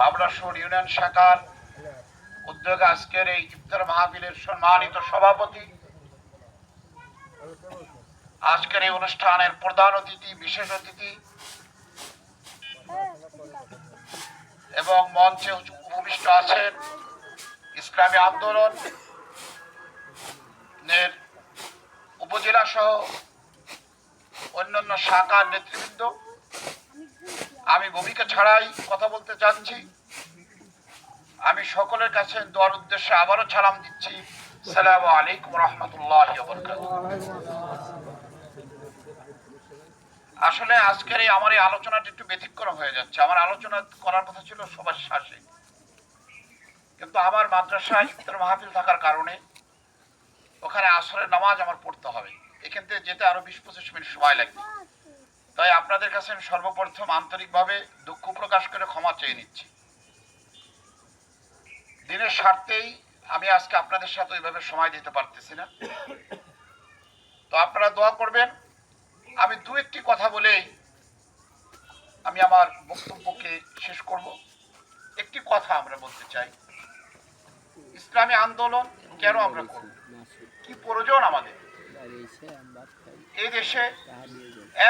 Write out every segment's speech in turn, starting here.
বাবলা union শাখার উদ্যোগে আজকের এই ইফতার মাহফিলের সম্মানিত সভাপতি। আজকের এই অনুষ্ঠানের প্রধান অতিথি, বিশেষ অতিথি এবং মঞ্চে উপবিষ্ট আছেন ইসলামী আন্দোলন এর উপজেলা সহ অন্যান্য শাখার নেতৃবৃন্দ। আমি ভূমিকা ছাড়াই কথা বলতে চাচ্ছি। আমি সকলের কাছে দোয়ার উদ্দেশ্যে আবারও সালাম দিচ্ছি। সালাম আলাইকুম রহমতুল্লাহ আসলে আজকের এই আমার এই আলোচনাটা একটু ব্যতিক্রম হয়ে যাচ্ছে। আমার আলোচনা করার কথা ছিল সবার শ্বাসে কিন্তু আমার মাদ্রাসায় ইফতার মাহফিল থাকার কারণে ওখানে আসরের নামাজ আমার পড়তে হবে। এখান থেকে যেতে আরও বিশ পঁচিশ মিনিট সময় লাগবে। তাই আপনাদের কাছে আমি সর্বপ্রথম আন্তরিকভাবে দুঃখ প্রকাশ করে ক্ষমা চেয়ে নিচ্ছি। দিনের স্বার্থেই আমি আজকে আপনাদের সাথে ওইভাবে সময় দিতে পারতেছি না। তো আপনারা দোয়া করবেন, আমি দু একটি কথা বলেই আমি আমার বক্তব্যকে শেষ করব। একটি কথা আমরা বলতে চাই, ইসলামী আন্দোলন কেন আমরা করব? কি প্রয়োজন আমাদের? এই দেশে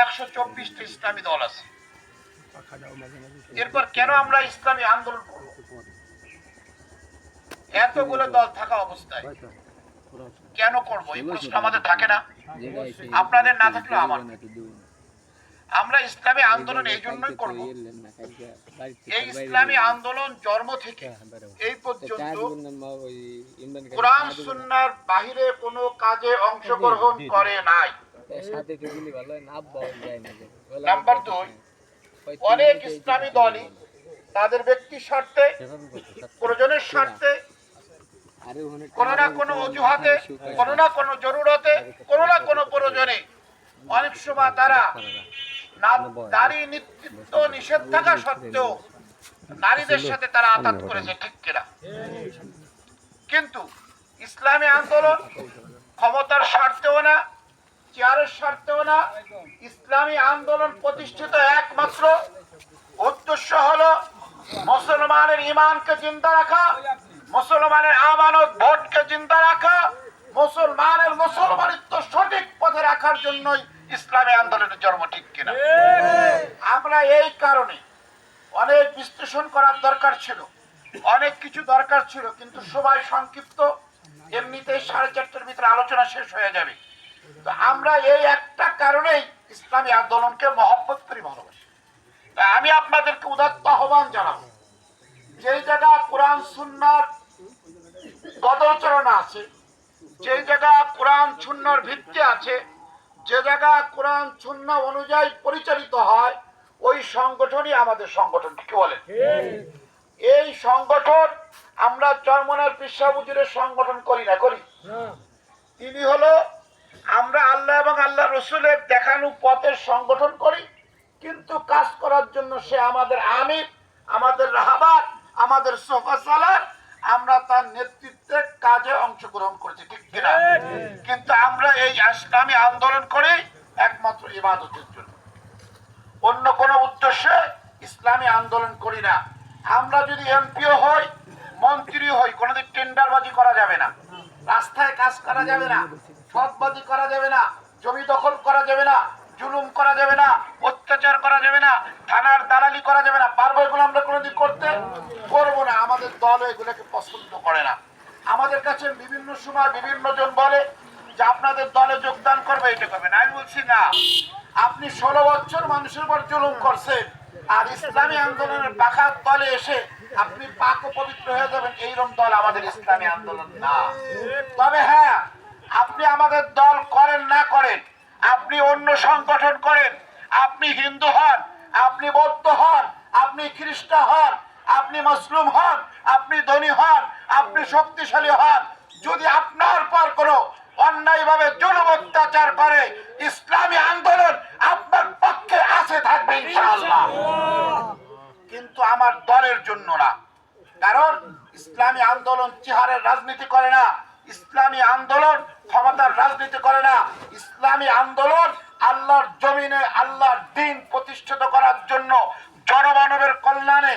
একশো চব্বিশটা ইসলামী দল আছে। এরপর কেন আমরা ইসলামী আন্দোলন করব? এতগুলো দল থাকা অবস্থায় কেন করব? এই প্রশ্ন আমাদের থাকে না। আপনাদের না থাকলেও আমার আমরা ইসলামী আন্দোলন এই জন্যই করব। এই ইসলামী আন্দোলন জন্ম থেকে এই পর্যন্ত কোরআন, সুন্নার বাহিরে কোনো কাজে অংশগ্রহণ করে নাই। নাম্বার দুই অনেক ইসলামী দলই তাদের ব্যক্তি স্বার্থে প্রয়োজনের স্বার্থে কোনো না কোনো অজুহাতে কোনো না কোনো জরুরতে কোনো না কোনো প্রয়োজনে অনেক সময় তারা না- নারী নেতৃত্ব নিষেধ থাকা সত্ত্বেও নারীদের সাথে তারা আঘাত করেছে ঠিক কিনা? কিন্তু ইসলামী আন্দোলন ক্ষমতার স্বার্থেও না চেয়ারের স্বার্থেও না ইসলামী আন্দোলন প্রতিষ্ঠিত একমাত্র উদ্দেশ্য হলো মুসলমানের ইমানকে চিন্তা রাখা, মুসলমানের আমানত ভোটকে চিন্তা রাখা, মুসলমানের মুসলমানিত্ব সঠিক পথে রাখার জন্যই ইসলামী আন্দোলনের জন্ম ঠিক কিনা। আমরা এই কারণে অনেক বিশ্লেষণ করার দরকার ছিল, অনেক কিছু দরকার ছিল, কিন্তু সবাই সংক্ষিপ্ত, এমনিতেই সাড়ে চারটার ভিতরে আলোচনা শেষ হয়ে যাবে। তো আমরা এই একটা কারণেই ইসলামী আন্দোলনকে মহব্বত করি ভালোবাসি। আমি আপনাদেরকে উদাত্ত আহ্বান জানাব যেই জায়গা কোরআন সুন্নার পদচরণ আছে যে জায়গা কোরআন সুন্নার ভিত্তি আছে যে জায়গা কোরআন শূন্য অনুযায়ী পরিচালিত হয় ওই সংগঠনই আমাদের সংগঠন কি বলেন। এই সংগঠন আমরা চরমনার পিসাবুজুরের সংগঠন করি না করি। তিনি হলো আমরা আল্লাহ এবং আল্লাহ রসুলের দেখানো পথের সংগঠন করি, কিন্তু কাজ করার জন্য সে আমাদের আমির, আমাদের রাহাবার, আমাদের সোফা সালার, আমরা তার নেতৃত্বে কাজে অংশগ্রহণ করেছি, ঠিক কিনা? কিন্তু আমরা এই ইসলামী আন্দোলন করি একমাত্র ইবাদতের জন্য। অন্য কোনো উদ্দেশ্যে ইসলামী আন্দোলন করি না। আমরা যদি এমপিও হই মন্ত্রী হই, কোনোদিন টেন্ডারবাজি করা যাবে না। রাস্তায় কাজ করা যাবে না। সৎবাজি করা যাবে না, জমি দখল করা যাবে না, জুলুম করা যাবে না, অত্যাচার করা যাবে না, থানার দালালি করা যাবে না, পারব এগুলো আমরা কোনোদিন করতে? করব না, আমাদের দল এগুলোকে পছন্দ করে না। আমাদের কাছে বিভিন্ন সময় বিভিন্ন জন বলে যে আপনাদের দলে যোগদান করবে, এটা করবেন আমি বলছি না। আপনি ষোলো বছর মানুষের উপর জুলুম করছেন, আর ইসলামী আন্দোলনের পাখার দলে এসে আপনি পাক পবিত্র হয়ে যাবেন, এইরকম দল আমাদের ইসলামী আন্দোলন না। তবে হ্যাঁ আপনি আমাদের দল করেন না করেন, আপনি অন্য সংগঠন করেন, আপনি হিন্দু হন, আপনি বৌদ্ধ হন, আপনি খ্রিস্টান হন, আপনি মুসলিম হন, আপনি ধনী হন, আপনি শক্তিশালী হন, যদি আপনার পর কোনো অন্যায়ভাবে জুলুম অত্যাচার করে, ইসলামী আন্দোলন আপনার পক্ষে আছে থাকবে কিন্তু আমার দলের জন্য না। কারণ ইসলামী আন্দোলন চেহারের রাজনীতি করে না। ইসলামী আন্দোলন ক্ষমতার রাজনীতি করে না। ইসলামী আন্দোলন আল্লাহর জমিনে আল্লাহর দিন প্রতিষ্ঠিত করার জন্য, জনমানবের কল্যাণে,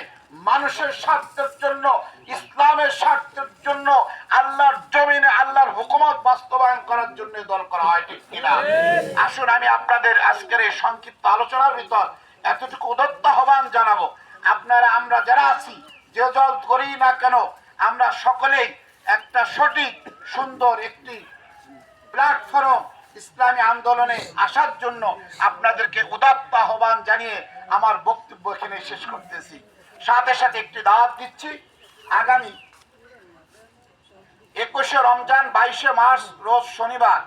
মানুষের স্বার্থের জন্য, ইসলামের স্বার্থের জন্য আল্লাহর জমিনে আল্লাহর হুকুমত বাস্তবায়ন করার জন্য দল করা হয়, ঠিক কিনা? আসুন আমি আপনাদের আজকের এই সংক্ষিপ্ত আলোচনার ভিতর এতটুকু উদত্ত আহ্বান জানাব। আপনারা, আমরা যারা আছি, যে দল করি না কেন, আমরা সকলেই একটা সঠিক, সুন্দর একটি প্ল্যাটফর্ম ইসলামী আন্দোলনে আসার জন্য আপনাদেরকে উদাত্ত আহ্বান জানিয়ে আমার বক্তব্য এখানে শেষ করতেছি। সাথে সাথে একটি দাওয়াত দিচ্ছি। আগামী একুশে রমজান, বাইশে মার্চ, রোজ শনিবার,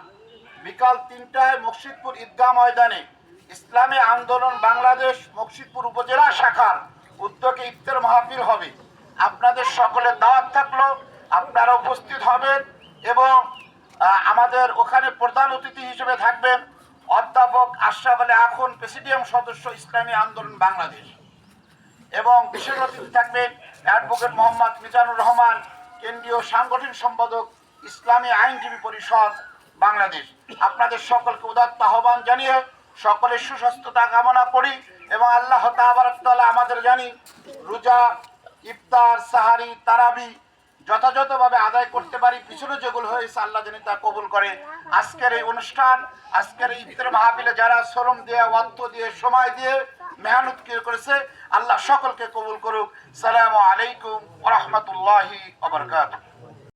বিকাল তিনটায় মুর্শিদপুর ঈদগাহ ময়দানে ইসলামী আন্দোলন বাংলাদেশ মুর্শিদপুর উপজেলা শাখার উদ্যোগে ইফতার মাহফিল হবে। আপনাদের সকলের দাওয়াত থাকল। আপনারা উপস্থিত হবেন এবং আমাদের ওখানে প্রধান অতিথি হিসেবে থাকবেন অধ্যাপক আশরাফ আলী আখন, প্রেসিডিয়াম সদস্য ইসলামী আন্দোলন বাংলাদেশ। এবং বিশেষ অতিথি থাকবেন অ্যাডভোকেট মোহাম্মদ মিজানুর রহমান, কেন্দ্রীয় সাংগঠনিক সম্পাদক, ইসলামী আইনজীবী পরিষদ বাংলাদেশ। আপনাদের সকলকে উদাত্ত আহ্বান জানিয়ে সকলের সুস্বাস্থ্যতা কামনা করি এবং আল্লাহ তাআলা আমাদের জানি রোজা, ইফতার, সাহারি, তারাবি যথাযথভাবে আদায় করতে পারি, পিছনে যেগুলো হয়েছে আল্লাহ যিনি তা কবুল করে। আজকের এই অনুষ্ঠান, আজকের এই ইফতার মাহাবিলে যারা শ্রম দিয়ে, অর্থ দিয়ে, সময় দিয়ে মেহনত করেছে, আল্লাহ সকলকে কবুল করুক। সালামু আলাইকুম রহমতুল্লাহি ওবরকাতুহ